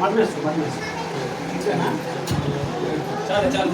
మద్రస్ మద్రస్ చాలు చాలు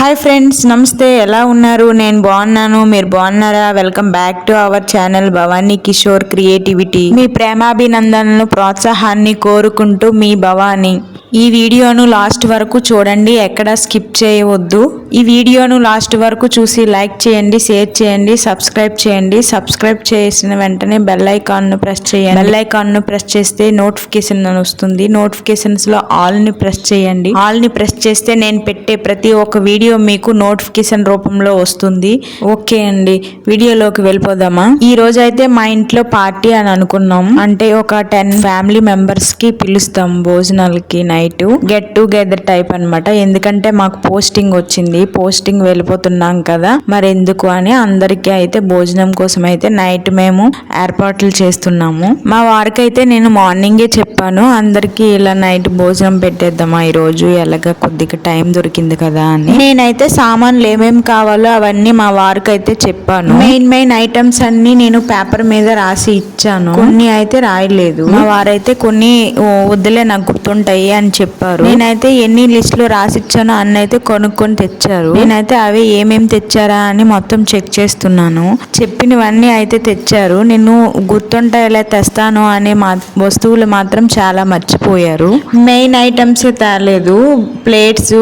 hi friends నమస్తే. ఎలా ఉన్నారు? నేను బాగున్నాను. మీరు బాగున్నారా? Welcome back to our channel Bhavani Kishore creativity. మీ ప్రేమాభినందనలు ప్రోత్సాహాన్ని కోరుకుంటూ మీ భవానీ. ఈ వీడియోను లాస్ట్ వరకు చూడండి. ఎక్కడ స్కిప్ చేయవద్దు. ఈ వీడియోను లాస్ట్ వరకు చూసి లైక్ చేయండి షేర్ చేయండి సబ్స్క్రైబ్ చేయండి. సబ్స్క్రైబ్ చేసిన వెంటనే బెల్ ఐకాన్ను ప్రెస్ చేయండి. బెల్ ఐకాన్ను ప్రెస్ చేస్తే నోటిఫికేషన్ అని వస్తుంది. నోటిఫికేషన్స్లో ఆల్ని ప్రెస్ చేయండి. ఆల్ని ప్రెస్ చేస్తే నేను పెట్టే ప్రతి ఒక్క వీడియో మీకు నోటిఫికేషన్ రూపంలో వస్తుంది. ఓకే అండి వీడియోలోకి వెళ్ళిపోదామా? ఈ రోజు అయితే మా ఇంట్లో పార్టీ అని అనుకున్నాం. అంటే ఒక టెన్ ఫ్యామిలీ మెంబర్స్కి పిలుస్తాం భోజనాలకి నైట్. గెట్ టుగెదర్ టైప్ అనమాట ఎందుకంటే మాకు పోస్టింగ్ వచ్చింది. పోస్టింగ్ వెళ్ళిపోతున్నాం కదా. మరి ఎందుకు అని అందరికీ అయితే భోజనం కోసం అయితే నైట్ మేము ఏర్పాట్లు చేస్తున్నాము. మా వారికి అయితే నేను మార్నింగే చెప్పాను. అందరికీ ఇలా నైట్ భోజనం పెట్టేద్దామా ఈ రోజు ఎలాగ కొద్దిగా టైం దొరికింది కదా అని. నేనైతే సామాన్లు ఏమేమి కావాలో అవన్నీ మా వారికి అయితే చెప్పాను. మెయిన్ మెయిన్ ఐటమ్స్ అన్ని నేను పేపర్ మీద రాసి ఇచ్చాను. కొన్ని అయితే రాయలేదు. మా వారైతే కొన్ని "ఓ, వద్దులే నాకు గుర్తుంటాయి అని చెప్పారు. నేనైతే ఎన్ని లిస్టులు రాసిచ్చానో అన్ని అయితే కొనుక్కొని తెచ్చారు. నేనైతే అవి ఏమేమి తెచ్చారా అని మొత్తం చెక్ చేస్తున్నాను. చెప్పినవన్నీ అయితే తెచ్చారు. నేను గుర్తుంటాయిలా తెస్తాను అనే మా వస్తువులు మాత్రం చాలా మర్చిపోయారు. మెయిన్ ఐటమ్స్ తేలేదు. ప్లేట్స్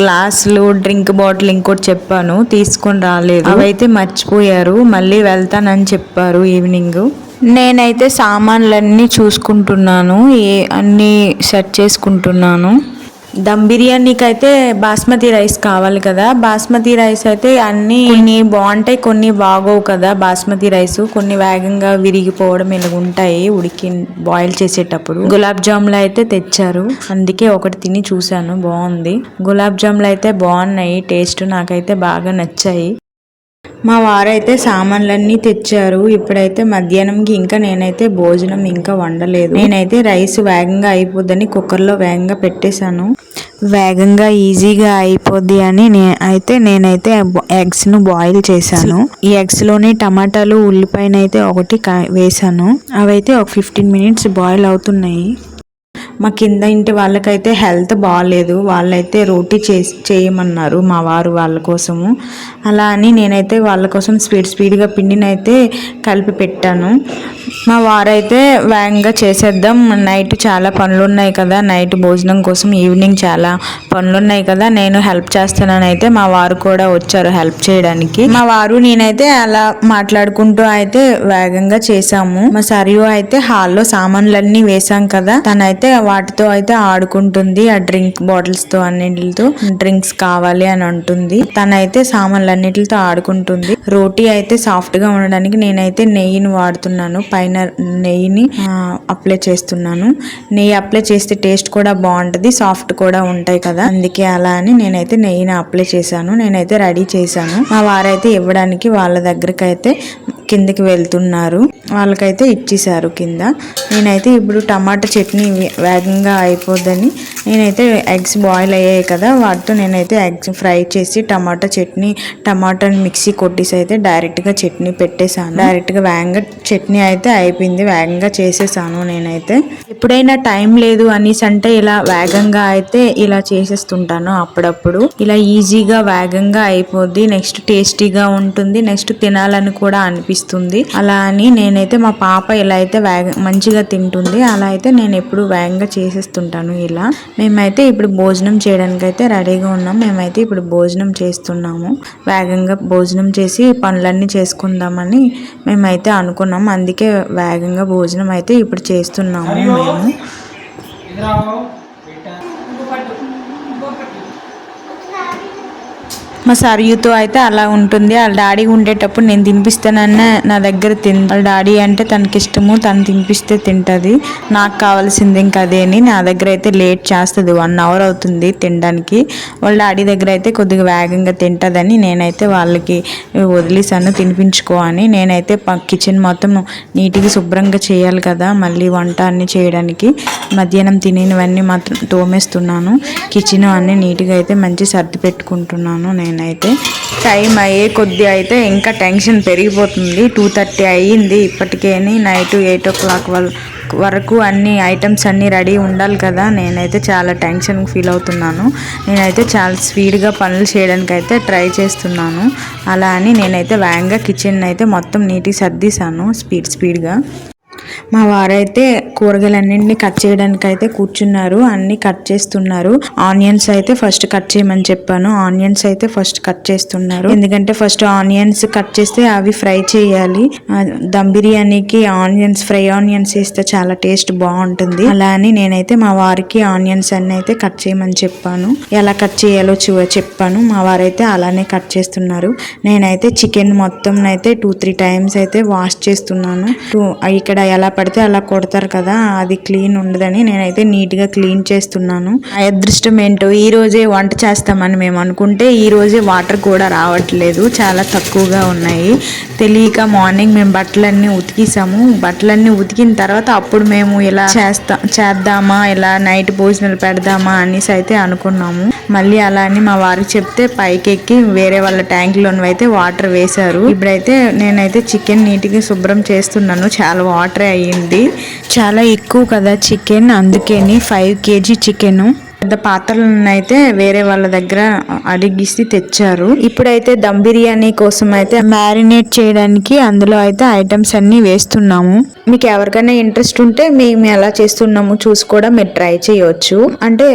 గ్లాసులు డ్రింక్ బాటిల్ ఇంకోటి చెప్పాను తీసుకొని రాలేదు. అవైతే మర్చిపోయారు మళ్ళీ వెళ్తానని చెప్పారు ఈవినింగ్. నేనైతే సామాన్లన్నీ చూసుకుంటున్నాను ఏ అన్నీ సెట్ చేసుకుంటున్నాను. దమ్ బిర్యానీకి అయితే బాస్మతి రైస్ కావాలి కదా. బాస్మతి రైస్ అయితే అన్ని కొన్ని బాగుంటాయి కొన్ని బాగోవు కదా బాస్మతి రైస్. కొన్ని వేగంగా విరిగిపోవడం ఇలా ఉంటాయి ఉడికి బాయిల్ చేసేటప్పుడు. గులాబ్ జాములు అయితే తెచ్చారు. అందుకే ఒకటి తిని చూశాను. బాగుంది. గులాబ్ జాములు అయితే బాగున్నాయి. టేస్ట్ నాకైతే బాగా నచ్చాయి. మా వారైతే సామాన్లన్నీ తెచ్చారు. ఇప్పుడైతే మధ్యాహ్నంకి ఇంకా నేనైతే భోజనం ఇంకా వండలేదు. నేనైతే రైస్ వేగంగా అయిపోద్దని కుక్కర్లో వేగంగా పెట్టేశాను. వేగంగా ఈజీగా అయిపోద్ది అని నే అయితే నేనైతే ఎగ్స్ను బాయిల్ చేశాను. ఈ ఎగ్స్లోని టమాటాలు ఉల్లిపాయనైతే ఒకటి వేశాను. అవైతే ఒక ఫిఫ్టీన్ మినిట్స్ బాయిల్ అవుతున్నాయి. మా కింద ఇంటి వాళ్ళకైతే హెల్త్ బాగాలేదు వాళ్ళైతే రోటీ చేసి చేయమన్నారు మా వారు వాళ్ళ కోసము. అలా అని నేనైతే వాళ్ళ కోసం స్పీడ్ స్పీడ్గా పిండినైతే కలిపి పెట్టాను. మా వారైతే వేగంగా చేసేద్దాం. నైట్ చాలా పనులు ఉన్నాయి కదా. నైట్ భోజనం కోసం ఈవినింగ్ చాలా పనులు ఉన్నాయి కదా. నేను హెల్ప్ చేస్తానని అయితే మా వారు కూడా వచ్చారు హెల్ప్ చేయడానికి. మా వారు నేనైతే అలా మాట్లాడుకుంటూ అయితే వేగంగా చేసాము మా సరియు అయితే హాల్లో సామాన్లన్నీ వేసాం కదా. తనైతే వాటితో అయితే ఆడుకుంటుంది. ఆ డ్రింక్ బాటిల్స్తో అన్నిటితో డ్రింక్స్ కావాలి అని అంటుంది. తనైతే సామాన్లన్నిటితో ఆడుకుంటుంది. రోటీ అయితే సాఫ్ట్గా ఉండడానికి నేనైతే నెయ్యిని వాడుతున్నాను. పైన నెయ్యిని అప్లై చేస్తున్నాను. నెయ్యి అప్లై చేస్తే టేస్ట్ కూడా బాగుంటుంది సాఫ్ట్ కూడా ఉంటాయి కదా. అందుకే అలా అని నేనైతే నెయ్యిని అప్లై చేశాను. నేనైతే రెడీ చేశాను. మా వారైతే ఇవ్వడానికి వాళ్ళ దగ్గరికి అయితే కిందకి వెళ్తున్నారు. వాళ్ళకైతే ఇచ్చేసారు కింద. నేనైతే ఇప్పుడు టమాటా చట్నీ వే- వేగంగా అయిపోద్దని నేనైతే ఎగ్స్ బాయిల్ అయ్యాయి కదా వాటితో నేనైతే ఎగ్స్ ఫ్రై చేసి టమాటా చట్నీ టమాటాని మిక్సీ కొట్టేసి అయితే డైరెక్ట్గా చట్నీ పెట్టేశాను. డైరెక్ట్గా వేగంగా చట్నీ అయితే అయితే అయిపోయింది. వేగంగా చేసేసాను నేనైతే. ఎప్పుడైనా టైం లేదు అనేసి అంటే ఇలా వేగంగా అయితే ఇలా చేసేస్తుంటాను అప్పుడప్పుడు. ఇలా ఈజీగా వేగంగా అయిపోద్ది. నెక్స్ట్ టేస్టీగా ఉంటుంది. నెక్స్ట్ తినాలని కూడా అనిపిస్తుంది. అలా అని నేనైతే మా పాప ఇలా అయితే వేగ మంచిగా తింటుంది. అలా అయితే నేను ఎప్పుడు వేగంగా చేసేస్తుంటాను ఇలా. మేమైతే ఇప్పుడు భోజనం చేయడానికి అయితే రెడీగా ఉన్నాం. మేమైతే ఇప్పుడు భోజనం చేస్తున్నాము. వేగంగా భోజనం చేసి పనులన్నీ చేసుకుందామని మేమైతే అనుకున్నాం. అందుకే వేగంగా భోజనం అయితే ఇప్పుడు చేస్తున్నాము మేము. మా సరియుతో అయితే అలా ఉంటుంది. వాళ్ళ డాడీ ఉండేటప్పుడు నేను తినిపిస్తానన్న నా దగ్గర తిన్ వాళ్ళ డాడీ అంటే తనకి ఇష్టము తను తినిపిస్తే తింటుంది. నాకు కావాల్సింది ఇంకా అదే అని నా దగ్గర అయితే లేట్ చేస్తుంది. వన్ అవర్ అవుతుంది తినడానికి. వాళ్ళ డాడీ దగ్గర అయితే కొద్దిగా వేగంగా తింటదని నేనైతే వాళ్ళకి వదిలేసాను తినిపించుకో అని నేనైతే కిచెన్ మొత్తం నీట్గా శుభ్రంగా చేయాలి కదా మళ్ళీ వంట అన్ని చేయడానికి. మధ్యాహ్నం తినేవన్నీ మాత్రం తోమేస్తున్నాను. కిచెన్ అన్నీ నీట్గా అయితే మంచి సర్ది పెట్టుకుంటున్నాను నేను. అయితే టైం అయ్యే కొద్ది అయితే ఇంకా టెన్షన్ పెరిగిపోతుంది. టూ థర్టీ అయ్యింది ఇప్పటికేని నైట్ ఎయిట్ ఓ క్లాక్ వరకు అన్ని ఐటమ్స్ అన్నీ రెడీ ఉండాలి కదా. నేనైతే చాలా టెన్షన్ ఫీల్ అవుతున్నాను. నేనైతే చాలా స్పీడ్గా పనులు చేయడానికి అయితే ట్రై చేస్తున్నాను. అలా అని నేనైతే వేగంగా కిచెన్ అయితే మొత్తం నీట్గా సర్దిశాను. స్పీడ్ స్పీడ్గా మా వారైతే కూరగాయలన్నింటినీ కట్ చేయడానికి అయితే కూర్చున్నారు అన్ని కట్ చేస్తున్నారు. ఆనియన్స్ అయితే ఫస్ట్ కట్ చేయమని చెప్పాను. ఆనియన్స్ అయితే ఫస్ట్ కట్ చేస్తున్నారు. ఎందుకంటే ఫస్ట్ ఆనియన్స్ కట్ చేస్తే అవి ఫ్రై చేయాలి. దమ్ బిర్యానీకి ఆనియన్స్ ఫ్రై ఆనియన్స్ వేస్తే చాలా టేస్ట్ బాగుంటుంది. అలా అని నేనైతే మా వారికి ఆనియన్స్ అన్ని అయితే కట్ చేయమని చెప్పాను. ఎలా కట్ చేయాలో చూ చెప్పాను. మా వారైతే అలానే కట్ చేస్తున్నారు. నేనైతే చికెన్ మొత్తం అయితే టూ త్రీ టైమ్స్ అయితే వాష్ చేస్తున్నాను. టూ- ఇక్కడ ఎలా పడితే అలా కొడతారు కదా అది క్లీన్ ఉండదని నేనైతే నీట్గా క్లీన్ చేస్తున్నాను. అదృష్టం ఏంటో ఈ రోజే వంట చేస్తామని మేము అనుకుంటే ఈ రోజే వాటర్ కూడా రావట్లేదు చాలా తక్కువగా ఉన్నాయి. తెలియక మార్నింగ్ మేము బట్టలన్నీ ఉతికేసాము. బట్టలన్నీ ఉతికిన తర్వాత అప్పుడు మేము ఇలా చేస్తా చేద్దామా ఇలా నైట్ భోజనాలు పెడదామా అనేసి అయితే అనుకున్నాము. మళ్ళీ అలా అని మా వారికి చెప్తే పైకి ఎక్కి వేరే వాళ్ళ ట్యాంక్లోనవి అయితే వాటర్ వేశారు. ఇప్పుడైతే నేనైతే చికెన్ నీట్గా శుభ్రం చేస్తున్నాను. చాలా వాటర్ అయ్యింది. చాలా ఎక్కువ కదా చికెన్. అందుకని ఫైవ్ కేజీ చికెను. పెద్ద పాత్రలను అయితే వేరే వాళ్ళ దగ్గర అడిగిసి తెచ్చారు. ఇప్పుడైతే దమ్ బిర్యానీ కోసం అయితే మ్యారినేట్ చేయడానికి అందులో అయితే ఐటమ్స్ అన్ని వేస్తున్నాము. మీకు ఎవరికైనా ఇంట్రెస్ట్ ఉంటే మేము ఎలా చేస్తున్నాము చూసి కూడా మీరు ట్రై చేయొచ్చు. అంటే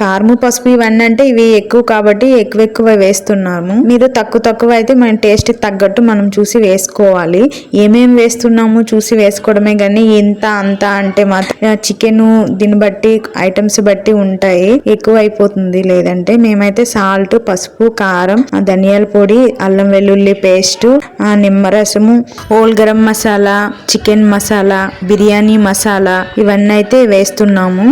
కారము పసుపు ఇవన్నీ అంటే ఇవి ఎక్కువ కాబట్టి ఎక్కువ ఎక్కువ వేస్తున్నాము. మీరు తక్కువ తక్కువ అయితే మన టేస్ట్ తగ్గట్టు మనం చూసి వేసుకోవాలి. ఏమేం వేస్తున్నాము చూసి వేసుకోవడమే కానీ ఇంత అంత అంటే మాత్రం చికెన్ దీన్ని బట్టి ఐటమ్స్ బట్టి ఉంటాయి. ఎక్కువ అయిపోతుంది లేదంటే మేమైతే సాల్ట్ పసుపు కారం ఆ ధనియాల పొడి అల్లం వెల్లుల్లి పేస్ట్ నిమ్మరసము హోల్ గరం మసాలా చికెన్ మసాలా బిర్యానీ మసాలా ఇవన్నీ అయితే వేస్తున్నాము.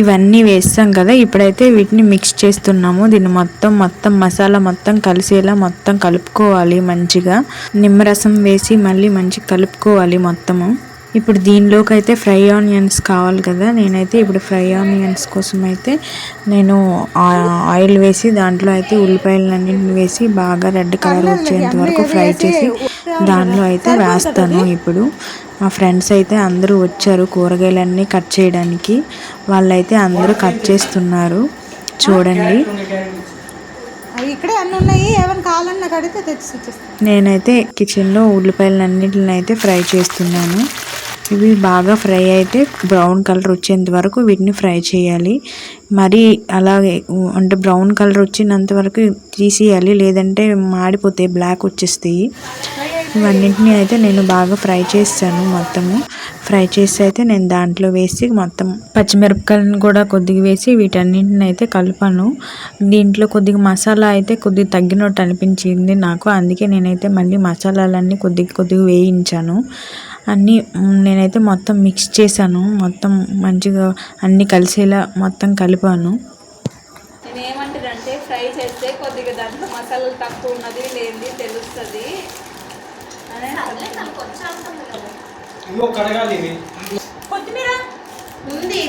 ఇవన్నీ వేస్తాం కదా ఇప్పుడైతే వీటిని మిక్స్ చేస్తున్నాము. దీన్ని మొత్తం మొత్తం మసాలా మొత్తం కలిసేలా మొత్తం కలుపుకోవాలి మంచిగా. నిమ్మరసం వేసి మళ్ళీ మంచిగా కలుపుకోవాలి మొత్తము. ఇప్పుడు దీనిలోకి అయితే ఫ్రై ఆనియన్స్ కావాలి కదా. నేనైతే ఇప్పుడు ఫ్రై ఆనియన్స్ కోసం అయితే నేను ఆ- ఆయిల్ వేసి దాంట్లో అయితే ఉల్లిపాయలన్నింటిని వేసి బాగా రెడ్ కలర్ వచ్చేంత వరకు ఫ్రై చేసి దానిలో అయితే వేస్తాను ఇప్పుడు. మా ఫ్రెండ్స్ అయితే అందరూ వచ్చారు కూరగాయలన్నీ కట్ చేయడానికి. వాళ్ళైతే అందరూ కట్ చేస్తున్నారు. చూడండి. అవి ఇక్కడే అన్ని ఉన్నాయి. ఏమైనా కావాలన్నా కడితే తెచ్చి ఇచ్చేస్తాను నేనైతే కిచెన్లో ఉల్లిపాయలన్నింటిని అయితే ఫ్రై చేస్తున్నాను. ఇవి బాగా ఫ్రై అయితే బ్రౌన్ కలర్ వచ్చేంత వరకు వీటిని ఫ్రై చేయాలి. మరి అలాగే అంటే బ్రౌన్ కలర్ వచ్చినంత వరకు తీసేయాలి. లేదంటే మాడిపోతాయి బ్లాక్ వచ్చేస్తాయి. ఇవన్నింటినీ అయితే నేను బాగా ఫ్రై చేస్తాను మొత్తము. ఫ్రై చేసి అయితే నేను దాంట్లో వేసి మొత్తం పచ్చిమిరపకాయలను కూడా కొద్దిగా వేసి వీటన్నింటిని అయితే కలపాను. దీంట్లో కొద్దిగా మసాలా అయితే కొద్దిగా తగ్గినట్టు అనిపించింది నాకు. అందుకే నేనైతే మళ్ళీ మసాలాలన్నీ కొద్దిగా కొద్దిగా వేయించాను. అన్నీ నేనైతే మొత్తం మిక్స్ చేశాను. మొత్తం మంచిగా అన్నీ కలిసేలా మొత్తం కలిపాను. నేను ఏమంటానంటే ఫ్రై చేస్తే కొద్దిగా దాంట్లో మసాలాలు తక్కువ ఉన్నది లేనిది తెలుస్తుంది. కొత్తిమీర? ఉంది.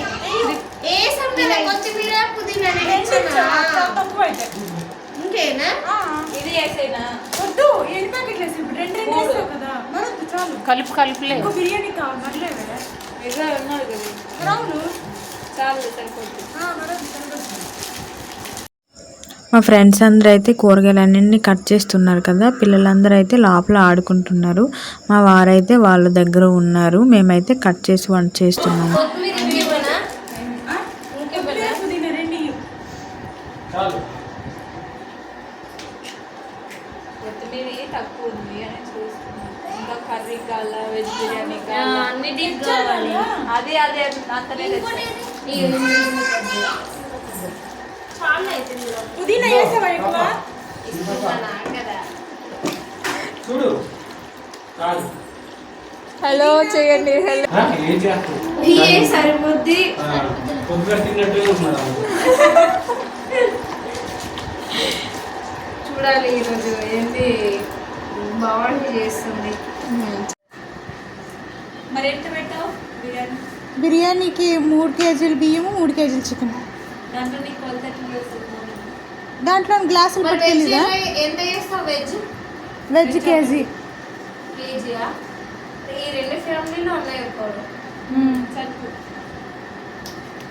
ఏ సమయంలో కొత్తిమీర పుదీనా తెచ్చానా? తక్కువ అయితే ఇంకేనా ఆ, ఇది వేసేనా? వద్దు ఎన్ని ప్యాకెట్లు వేసి ఇప్పుడు రెండు రెండు వేస్తావు కదా. మరొద్దు చాలు. కలుపు కలుపులే ఇంకో బిర్యానీ కావాలి మరలేవే ఇదే ఉన్నది కదా. అవును. చాలు సరిపోతుంది. ఆ, మరొద్దు సరిపోతుంది. మా ఫ్రెండ్స్ అందరూ అయితే కూరగాయలన్నింటినీ కట్ చేస్తున్నారు కదా. పిల్లలందరూ అయితే లోపల ఆడుకుంటున్నారు. మా వారైతే వాళ్ళ దగ్గర ఉన్నారు. మేమైతే కట్ చేసి వంట చేస్తున్నాము కొత్తిమీర ఇంకేమన్నా కొత్తిమీర, పుదీనా రెండు ఇయ్యి. చాలు కొత్తిమీర తక్కువ ఉంది అని చూస్తున్నాను ఇంకా కర్రీ కావాల వెజ్ బిర్యానీ కావాలా అన్నిటికి కావాలి అదే అదే అంతనే తెచ్చాను. చాలా అవుతుంది పుదీనా వేసావా ఎక్కువ ఇస్తున్నానా కదా చూడు. చాలు హలో చేయండి హలో. సరిపోద్ది? చూడాలి ఈరోజు ఏంటి? బాగుంది చేస్తుంది మరి ఎంత పెట్టావు బిర్యానీ బిర్యానీకి మూడు కేజీలు బియ్యము మూడు కేజీలు చికెన్. దాంట్లో గ్లాసులు ఎంత చేస్తావు వెజ్? Veg KG. కేజీయా? ఈ రెండు ఫ్యామిలీలో ఉన్నాయి ఇప్పుడు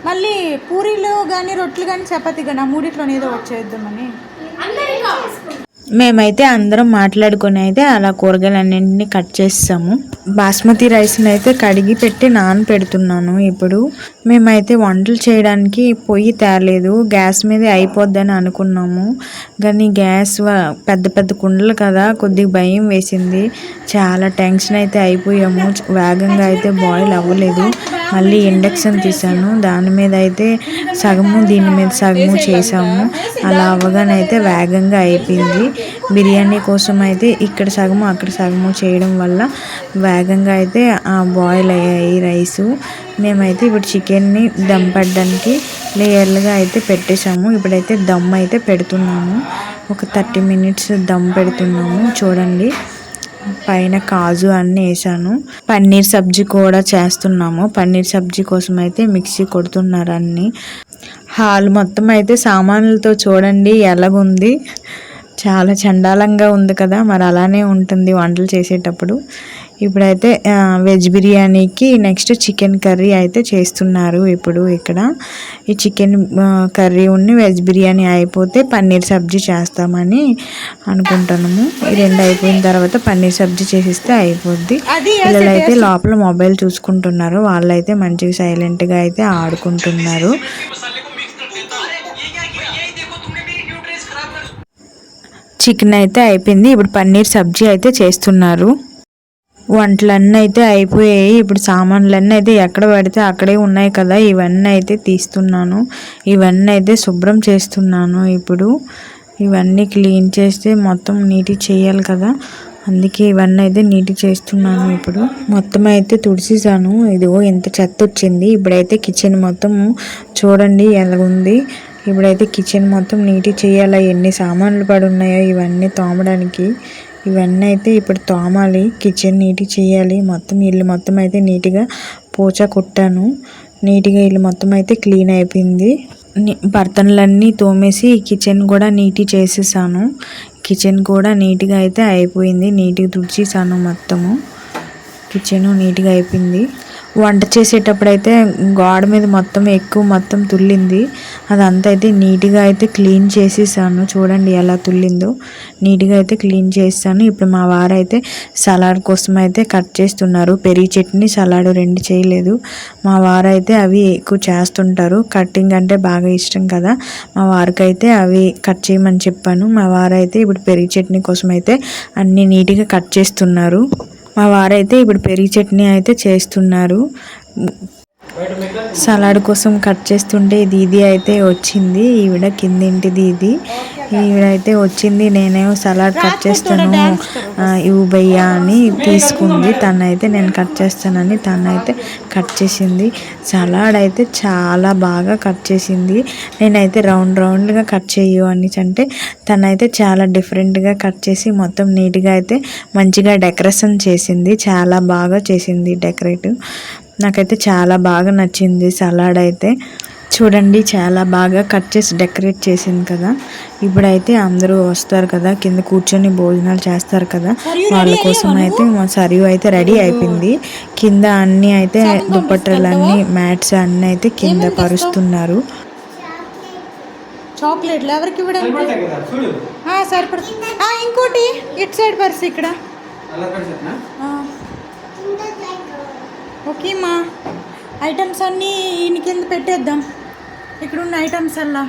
మళ్ళీ పూరీలు కానీ రొట్టెలు కానీ చపాతీ కానీ ఆ మూడిట్లో ఏదో వచ్చేద్దామని అందరికా మేమైతే అందరం మాట్లాడుకొని అయితే అలా కూరగాయలన్నింటినీ కట్ చేస్తాము. బాస్మతి రైస్ని అయితే కడిగి పెట్టి నాన పెడుతున్నాను ఇప్పుడు. మేమైతే వంటలు చేయడానికి పొయ్యి తేలేదు గ్యాస్ మీద అయిపోద్దని అనుకున్నాము. కానీ గ్యాస్ పెద్ద పెద్ద కుండలు కదా కొద్దిగా భయం వేసింది. చాలా టెన్షన్ అయితే అయిపోయాము. వేగంగా అయితే బాయిల్ అవ్వలేదు. మళ్ళీ ఇండక్షన్ తీసాను దాని మీద అయితే సగము దీని మీద సగము చేసాము అలా అవ్వగానైతే వేగంగా అయిపోయింది. బిర్యానీ కోసం అయితే ఇక్కడ సగము అక్కడ సగము చేయడం వల్ల వేగంగా అయితే బాయిల్ అయ్యాయి రైసు. మేమైతే ఇప్పుడు చికెన్ని దమ్ పడడానికి లేయర్లుగా అయితే పెట్టేశాము. ఇప్పుడైతే దమ్ అయితే పెడుతున్నాము. ఒక థర్టీ మినిట్స్ దమ్ పెడుతున్నాము. చూడండి పైన కాజు అన్నీ వేసాను పన్నీర్ సబ్జీ కూడా చేస్తున్నాము. పన్నీర్ సబ్జీ కోసం అయితే మిక్సీ కొడుతున్నారు అన్ని. హాల్ మొత్తం అయితే సామాన్లతో చూడండి ఎలాగుంది. చాలా చండాలంగా ఉంది కదా మరి అలానే ఉంటుంది వంటలు చేసేటప్పుడు. ఇప్పుడైతే వెజ్ బిర్యానీకి నెక్స్ట్ చికెన్ కర్రీ అయితే చేస్తున్నారు ఇప్పుడు ఇక్కడ. ఈ చికెన్ కర్రీ ఉన్ని వెజ్ బిర్యానీ అయిపోతే పన్నీర్ సబ్జీ చేస్తామని అనుకుంటున్నాము. ఈ రెండు అయిపోయిన తర్వాత పన్నీర్ సబ్జీ చేసిస్తే అయిపోద్ది. అది పిల్లలైతే లోపల మొబైల్ చూసుకుంటున్నారు వాళ్ళైతే మంచిగా సైలెంట్గా అయితే ఆడుకుంటున్నారు. చికెన్ అయితే అయిపోయింది. ఇప్పుడు పన్నీర్ సబ్జీ అయితే చేస్తున్నారు. వంటలన్నీ అయితే అయిపోయాయి. ఇప్పుడు సామాన్లన్నీ అయితే ఎక్కడ పడితే అక్కడే ఉన్నాయి కదా. ఇవన్నీ అయితే తీస్తున్నాను. ఇవన్నీ అయితే శుభ్రం చేస్తున్నాను ఇప్పుడు. ఇవన్నీ క్లీన్ చేస్తే మొత్తం నీటి చేయాలి కదా. అందుకే ఇవన్నీ అయితే నీటి చేస్తున్నాను ఇప్పుడు. మొత్తం అయితే తుడిసేసాను. ఇదిగో ఎంత చెత్త వచ్చింది. ఇప్పుడైతే కిచెన్ మొత్తం చూడండి ఎలా ఉంది. ఇప్పుడైతే కిచెన్ మొత్తం నీట్గా చేయాలి? ఎన్ని సామాన్లు పడి ఉన్నాయో ఇవన్నీ తోమడానికి. ఇవన్నీ అయితే ఇప్పుడు తోమాలి కిచెన్ నీట్గా చేయాలి. మొత్తం ఇల్లు మొత్తం అయితే నీట్గా పూచ కొట్టాను. నీట్గా ఇల్లు మొత్తం అయితే క్లీన్ అయిపోయింది. బర్తన్లన్నీ తోమేసి కిచెన్ కూడా నీటి చేసేసాను. కిచెన్ కూడా నీట్గా అయితే అయిపోయింది. నీట్గా తుడిచేసాను మొత్తము. కిచెన్ నీట్గా అయిపోయింది. వంట చేసేటప్పుడు అయితే గోడ మీద మొత్తం ఎక్కువ మొత్తం తుల్లింది అదంతా అయితే నీట్గా అయితే క్లీన్ చేసేసాను. చూడండి ఎలా తుల్లిందో నీట్గా అయితే క్లీన్ చేస్తాను. ఇప్పుడు మా వారు అయితే సలాడ్ కోసం అయితే కట్ చేస్తున్నారు. పెరిగి చట్నీ సలాడ్ రెండు చేయలేదు. మా వారు అయితే అవి ఎక్కువ చేస్తుంటారు. కటింగ్ అంటే బాగా ఇష్టం కదా. మా వారికి అయితే అవి కట్ చేయమని చెప్పాను. మా వారు అయితే ఇప్పుడు పెరిగి చట్నీ కోసం అయితే అన్ని నీట్గా కట్ చేస్తున్నారు. మా వారైతే ఇప్పుడు పెరిగి చట్నీ అయితే చేస్తున్నారు. సలాడ్ కోసం కట్ చేస్తుంటే దీది అయితే వచ్చింది. ఈవిడ కిందింటిది ఇది ఈవిడ అయితే వచ్చింది. నేనేమో సలాడ్ కట్ చేస్తాను. ఆ, ఇవ్వు భయ్యా అని తీసుకుంది. తనైతే నేను కట్ చేస్తానని తనైతే కట్ చేసింది. సలాడ్ అయితే చాలా బాగా కట్ చేసింది. నేనైతే రౌండ్ రౌండ్గా కట్ చేయు అని అంటే తనైతే చాలా డిఫరెంట్గా కట్ చేసి మొత్తం నీట్గా అయితే మంచిగా డెకరేషన్ చేసింది. చాలా బాగా చేసింది డెకరేటివ్ నాకైతే చాలా బాగా నచ్చింది సలాడ్ అయితే. చూడండి చాలా బాగా కట్ చేసి డెకరేట్ చేసింది కదా. ఇప్పుడైతే అందరూ వస్తారు కదా కింద కూర్చొని భోజనాలు చేస్తారు కదా. వాళ్ళ కోసం అయితే మా సరియు అయితే రెడీ అయిపోయింది. కింద అన్నీ అయితే దుప్పట్టలన్నీ మ్యాట్స్ అన్నీ అయితే కింద పరుస్తున్నారు. చాక్లెట్లు ఎవరికి ఇంకోటి ఇటు సైడ్ పర్స్ ఇక్కడ. ఓకేమా ఓకే మా. ఐటమ్స్ అన్నీ ఈయన కింద పెట్టేద్దాం. ఇక్కడ ఉన్న ఐటమ్స్ అలా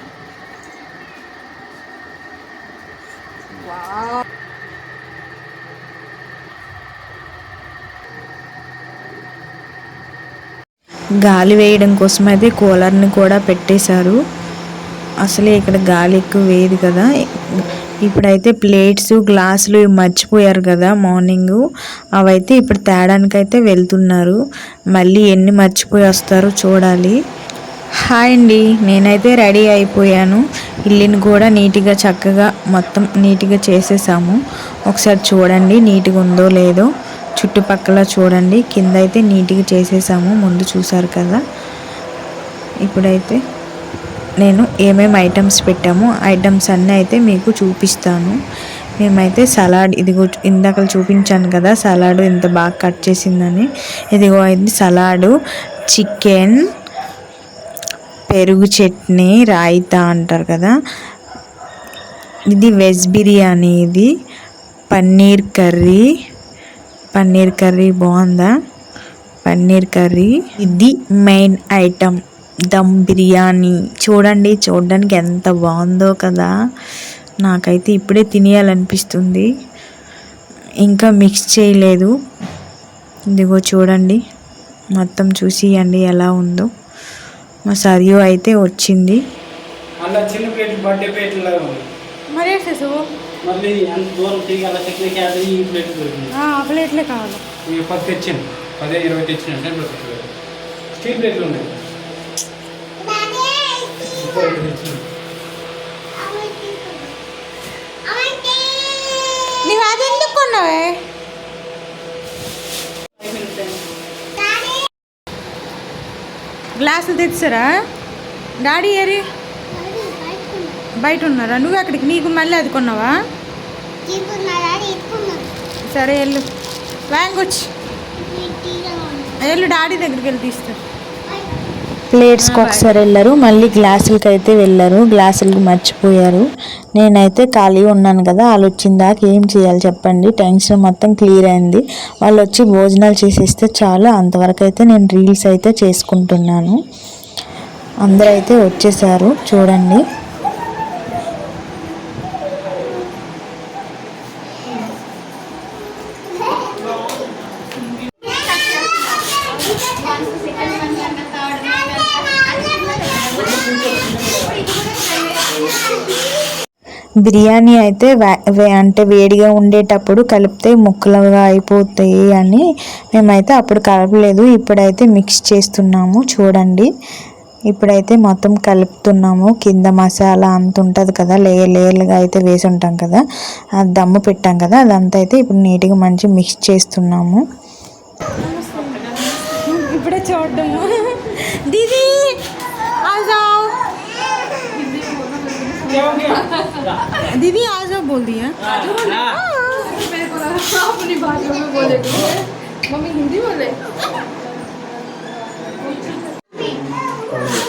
గాలి వేయడం కోసం అయితే కూలర్ని కూడా పెట్టేశారు. అసలే ఇక్కడ గాలి ఎక్కువ వేయదు కదా. ఇప్పుడైతే ప్లేట్స్ గ్లాసులు ఇవి మర్చిపోయారు కదా మార్నింగ్. అవైతే ఇప్పుడు తేడానికైతే వెళ్తున్నారు. మళ్ళీ ఎన్ని మర్చిపోయి వస్తారో చూడాలి. హాయ్ అండి నేనైతే రెడీ అయిపోయాను. ఇల్లుని కూడా నీట్గా చక్కగా మొత్తం నీట్గా చేసేసాము. ఒకసారి చూడండి నీట్గా ఉందో లేదో. చుట్టుపక్కల చూడండి కింద అయితే నీట్గా చేసేసాము. ముందు చూసారు కదా. ఇప్పుడైతే నేను ఏమేమి ఐటమ్స్ పెట్టామో ఐటమ్స్ అన్నీ అయితే మీకు చూపిస్తాను. మేమైతే సలాడ్ ఇదిగో ఇందాక చూపించాను కదా సలాడ్ ఎంత బాగా కట్ చేసిందని. ఇదిగో ఇది సలాడు చికెన్ పెరుగు చట్నీ రాయితా అంటారు కదా. ఇది వెజ్ బిర్యానీ ఇది. పన్నీర్ కర్రీ పన్నీర్ కర్రీ బాగుందా? పన్నీర్ కర్రీ. ఇది మెయిన్ ఐటమ్ దమ్ బిర్యానీ. చూడండి చూడడానికి ఎంత బాగుందో కదా. నాకైతే ఇప్పుడే తినేయాలనిపిస్తుంది. ఇంకా మిక్స్ చేయలేదు. ఇదిగో చూడండి మొత్తం చూసియండి ఎలా ఉందో. మా సరియు అయితే వచ్చింది. మళ్ళీ చిన్న ప్లేట్ బర్త్డే ప్లేట్ లాగా ఉంది. మరి వేసేసావు మళ్ళీ అంత దూరం తిరిగి అలా చట్నీ క్యారీ ఈ ప్లేట్ దొరికింది. ఆ ప్లేట్లే కావాలి. ఇవి పది తెచ్చాను పదే ఇరవై తెచ్చాను. టెన్ స్టీల్ ప్లేట్లు ఉన్నాయి. నువ్వు నీవు అది ఎందుకు కొన్నావే? గ్లాసులు తెచ్చారా? డాడీ ఏరి? బయట ఉన్నారా? నువ్వు అక్కడికి నీకు మళ్ళీ అది కొన్నావా? సరే వెళ్ళు. వ్యాంగొచ్చి వెళ్ళు డాడీ దగ్గరికి వెళ్ళి తీస్తారు ప్లేట్స్కి ఒకసారి వెళ్ళారు. మళ్ళీ గ్లాసులకి అయితే వెళ్ళారు. గ్లాసులకి మర్చిపోయారు. నేనైతే ఖాళీ ఉన్నాను కదా వాళ్ళు వచ్చిన దాకా ఏం చేయాలి చెప్పండి. టెన్షన్ మొత్తం క్లియర్ అయింది. వాళ్ళు వచ్చి భోజనాలు చేసేస్తే చాలు. అంతవరకు అయితే నేను రీల్స్ అయితే చేసుకుంటున్నాను. అందరూ అయితే వచ్చేసారు. చూడండి. బిర్యానీ అయితే వే- వే- అంటే వేడిగా ఉండేటప్పుడు కలిపితే ముక్కలుగా అయిపోతాయి అని మేమైతే అప్పుడు కలపలేదు. ఇప్పుడైతే మిక్స్ చేస్తున్నాము. చూడండి. ఇప్పుడైతే మొత్తం కలుపుతున్నాము. కింద మసాలా అంత ఉంటుంది కదా. లేయర్ లేయర్లుగా అయితే వేసి ఉంటాం కదా. అది దమ్ము పెట్టాం కదా. అదంతా అయితే ఇప్పుడు నీట్గా మంచి మిక్స్ చేస్తున్నాము. ఇప్పుడే చూడము దీదీ! दीदी आ जाओ बोल दिया अपनी भाषा में बोले मम्मी हिंदी बोले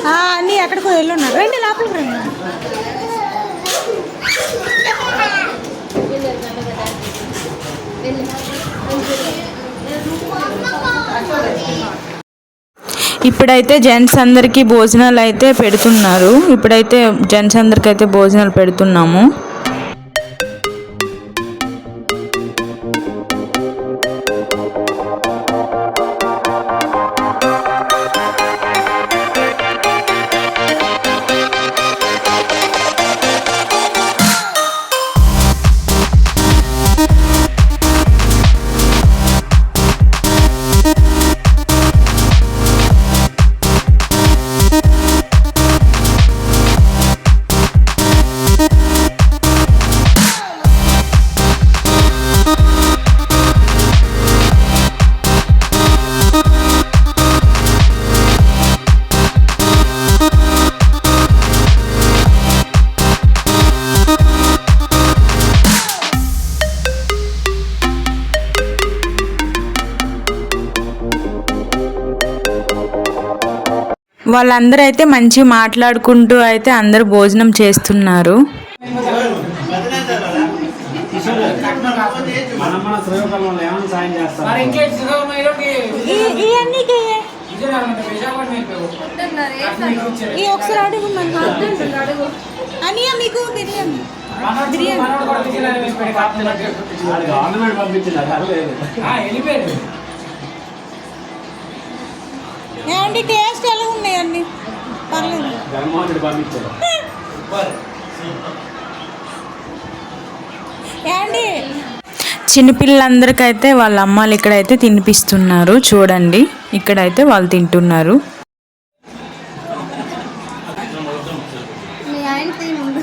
ఆ, అన్నీ ఎక్కడికో వెళ్ళున్నారు రండి లోపలికి రండి ఇప్పుడైతే జెంట్స్ అందరికీ భోజనాలు అయితే పెడుతున్నారు. ఇప్పుడైతే జెంట్స్ అందరికీ అయితే భోజనాలు పెడుతున్నాము. వాళ్ళందరూ అయితే మంచి మాట్లాడుకుంటూ అయితే అందరూ భోజనం చేస్తున్నారు. ఒకసారి అడుగు అనియా మీకు బిర్యానీ. ఏమండి టేస్ట్ ఎలా ఉన్నాయి అన్ని పర్లేదు ఏమండి? చిన్నపిల్లలందరికైతే వాళ్ళ అమ్మాలు ఇక్కడైతే తినిపిస్తున్నారు. చూడండి ఇక్కడైతే వాళ్ళు తింటున్నారు మీ ఆయన తీయి ముందు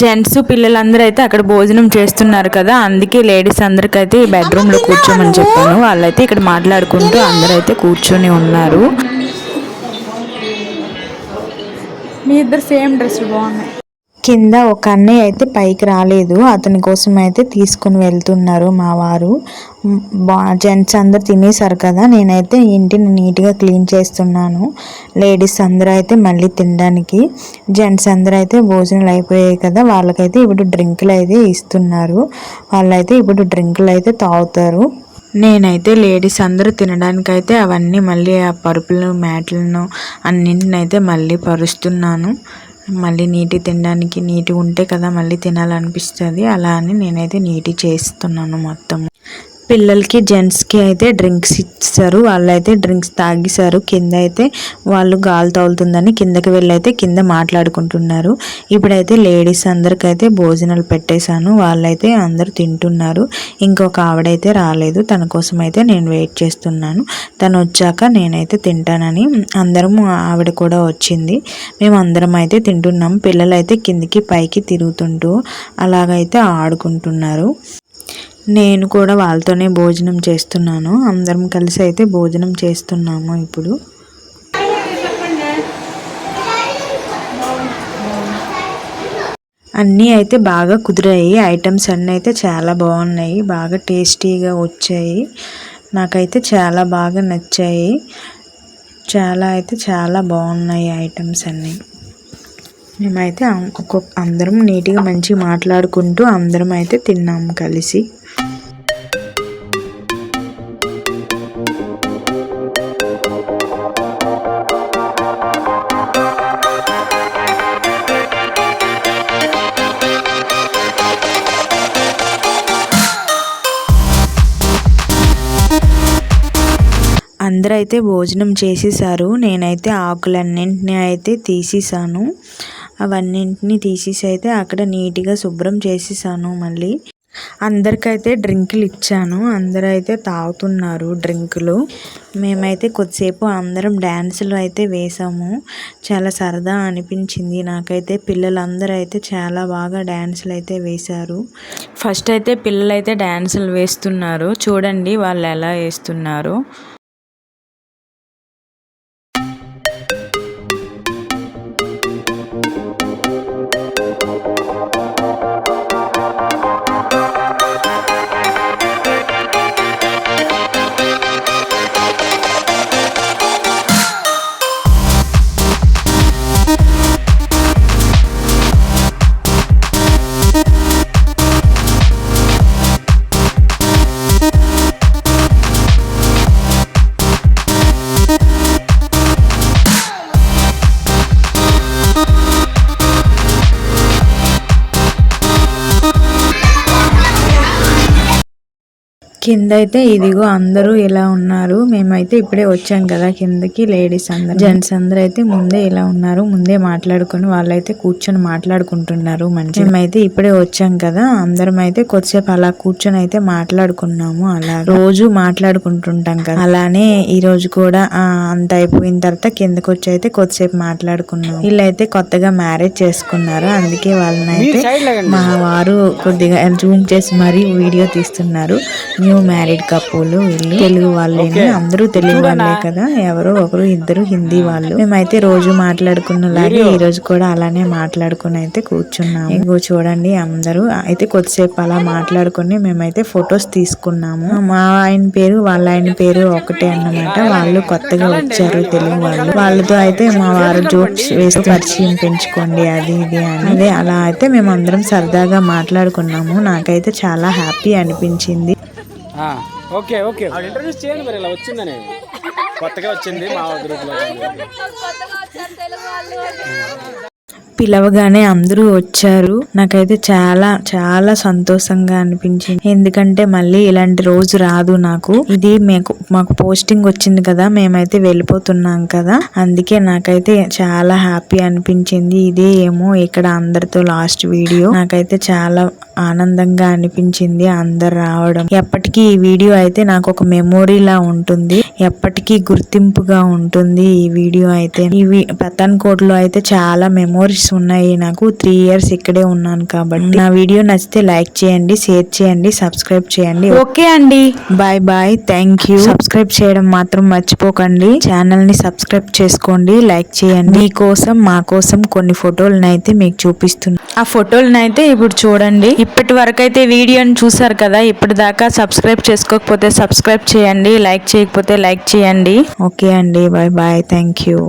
జెంట్స్ పిల్లలందరూ అయితే అక్కడ భోజనం చేస్తున్నారు కదా. అందుకే లేడీస్ అందరికైతే ఈ బెడ్రూమ్లో కూర్చోమని చెప్పాను. వాళ్ళైతే ఇక్కడ మాట్లాడుకుంటూ అందరూ అయితే కూర్చొని ఉన్నారు. మీ ఇద్దరు సేమ్ డ్రెస్సులు బాగున్నాయి. కింద ఒక అన్నయ్య అయితే పైకి రాలేదు. అతని కోసం అయితే తీసుకుని వెళ్తున్నారు మా వారు. బా జెంట్స్ అందరు తినేసారు కదా నేనైతే ఇంటిని నీట్గా క్లీన్ చేస్తున్నాను. లేడీస్ అందరూ అయితే మళ్ళీ తినడానికి. జెంట్స్ అందరూ అయితే భోజనాలు అయిపోయాయి కదా వాళ్ళకైతే ఇప్పుడు డ్రింకులు అయితే ఇస్తున్నారు. వాళ్ళైతే ఇప్పుడు డ్రింకులు అయితే తాగుతారు. నేనైతే లేడీస్ అందరూ తినడానికైతే అవన్నీ మళ్ళీ ఆ పరుపులను మ్యాట్లను అన్నింటినైతే మళ్ళీ పరుస్తున్నాను. మళ్ళీ నీటి తినడానికి నీటి ఉంటే కదా మళ్ళీ తినాలనిపిస్తుంది. అలా అని నేనైతే నీటి చేస్తున్నాను మొత్తం పిల్లలకి జెంట్స్కి అయితే డ్రింక్స్ ఇచ్చారు. వాళ్ళైతే డ్రింక్స్ తాగేశారు. కింద అయితే వాళ్ళు గాలి తగులుతుందని కిందకి వెళ్ళి అయితే కింద మాట్లాడుకుంటున్నారు. ఇప్పుడైతే లేడీస్ అందరికైతే భోజనాలు పెట్టేశాను. వాళ్ళైతే అందరూ తింటున్నారు. ఇంకొక ఆవిడైతే రాలేదు. తన కోసం అయితే నేను వెయిట్ చేస్తున్నాను. తను వచ్చాక నేనైతే తింటానని అందరం ఆవిడ కూడా వచ్చింది. మేము అందరం అయితే తింటున్నాం. పిల్లలు అయితే కిందికి పైకి తిరుగుతుంటూ అలాగైతే ఆడుకుంటున్నారు. నేను కూడా వాళ్ళతోనే భోజనం చేస్తున్నాను. అందరం కలిసి అయితే భోజనం చేస్తున్నాము ఇప్పుడు. అన్నీ అయితే బాగా కుదిరాయి. ఐటమ్స్ అన్నీ అయితే చాలా బాగున్నాయి. బాగా టేస్టీగా వచ్చాయి. నాకైతే చాలా బాగా నచ్చాయి. చాలా అయితే చాలా బాగున్నాయి ఐటమ్స్ అన్నీ. మేమైతే ఒక్కొక్క అందరం నీట్గా మంచిగా మాట్లాడుకుంటూ అందరం అయితే తిన్నాము కలిసి. అందరూ అయితే భోజనం చేసేసారు. నేనైతే ఆకులన్నింటినీ అయితే తీసేసాను. అవన్నింటినీ తీసేసి అయితే అక్కడ నీట్గా శుభ్రం చేసేసాను మళ్ళీ. అందరికైతే డ్రింకులు ఇచ్చాను. అందరూ అయితే తాగుతున్నారు డ్రింకులు. మేమైతే కొద్దిసేపు అందరం డ్యాన్సులు అయితే వేసాము. చాలా సరదా అనిపించింది. నాకైతే పిల్లలందరూ అయితే చాలా బాగా డ్యాన్సులు అయితే వేశారు. ఫస్ట్ అయితే పిల్లలు అయితే డ్యాన్సులు వేస్తున్నారు. చూడండి వాళ్ళు ఎలా వేస్తున్నారు. కింద అయితే ఇదిగో అందరూ ఇలా ఉన్నారు. మేమైతే ఇప్పుడే వచ్చాం కదా కిందకి లేడీస్ అందరూ. జెంట్స్ అందరూ అయితే ముందే ఇలా ఉన్నారు. ముందే మాట్లాడుకొని వాళ్ళైతే కూర్చొని మాట్లాడుకుంటున్నారు మంచి మేమైతే ఇప్పుడే వచ్చాం కదా అందరం అయితే కొద్దిసేపు అలా కూర్చొని అయితే మాట్లాడుకున్నాము అలా. రోజు మాట్లాడుకుంటుంటాం కదా. అలానే ఈ రోజు కూడా అంత అయిపోయిన తర్వాత కిందకి వచ్చి అయితే కొద్దిసేపు మాట్లాడుకున్నాం వీళ్ళైతే కొత్తగా మ్యారేజ్ చేసుకున్నారు. అందుకే వాళ్ళని అయితే మా వారు కొద్దిగా జూమ్ చేసి మరీ వీడియో తీస్తున్నారు. న్యూ మ్యారీడ్ కపుల్ వీళ్ళు. తెలుగు వాళ్ళేనే? అందరూ తెలుగు వాళ్ళే కదా. ఎవరో ఒకరు ఇద్దరు హిందీ వాళ్ళు. మేమైతే రోజు మాట్లాడుకున్నలాగే ఈ రోజు కూడా అలానే మాట్లాడుకుని అయితే కూర్చున్నాము. ఇంకో చూడండి అందరూ. అయితే కొద్దిసేపు అలా మాట్లాడుకుని మేమైతే ఫొటోస్ తీసుకున్నాము. మా ఆయన పేరు వాళ్ళ ఆయన పేరు ఒకటే అన్నమాట. వాళ్ళు కొత్తగా వచ్చారు తెలుగు వాళ్ళు. వాళ్ళతో అయితే మా వారు జోక్స్ వేసి పరిచయం పెంచుకోండి అది ఇది అని. అదే అలా అయితే మేము అందరం సరదాగా మాట్లాడుకున్నాము. నాకైతే చాలా హ్యాపీ అనిపించింది. Okay okay. ఇంట్రడ్యూస్ చేయండి మరి ఇలా వచ్చిందని కొత్తగా వచ్చింది మా గ్రూప్ పిలవగానే అందరూ వచ్చారు. నాకైతే చాలా చాలా సంతోషంగా అనిపించింది. ఎందుకంటే మళ్ళీ ఇలాంటి రోజు రాదు నాకు. ఇది మీకు మాకు పోస్టింగ్ వచ్చింది కదా మేమైతే వెళ్ళిపోతున్నాం కదా. అందుకే నాకైతే చాలా హ్యాపీ అనిపించింది. ఇదే ఏమో ఇక్కడ అందరితో లాస్ట్ వీడియో. నాకైతే చాలా ఆనందంగా అనిపించింది అందరు రావడం. ఎప్పటికీ ఈ వీడియో అయితే నాకు ఒక మెమోరీలా ఉంటుంది. ఎప్పటికీ గుర్తింపుగా ఉంటుంది ఈ వీడియో అయితే. ఇవి పతాన్కోట్లో అయితే చాలా మెమోరీస్ ఉన్నాయి. నాకు త్రీ ఇయర్స్ ఇక్కడే ఉన్నాను కాబట్టి. నా వీడియో నచ్చితే లైక్ చేయండి షేర్ చేయండి సబ్స్క్రైబ్ చేయండి. ఓకే అండి. Bye bye thank you subscribe చేయడం మాత్రం మర్చిపోకండి. ఛానల్ని సబ్స్క్రైబ్ చేసుకోండి లైక్ చేయండి. మీకోసం మా కోసం కొన్ని ఫోటోలను అయితే మీకు చూపిస్తున్నా. ఆ ఫోటోలను అయితే ఇప్పుడు చూడండి. ఇప్పటి వరకు అయితే వీడియోని చూసారు కదా ఇప్పటిదాకా సబ్స్క్రైబ్ చేసుకోకపోతే సబ్స్క్రైబ్ చేయండి లైక్ చేయకపోతే లైక్ చేయండి. ఓకే అండి. Bye bye thank you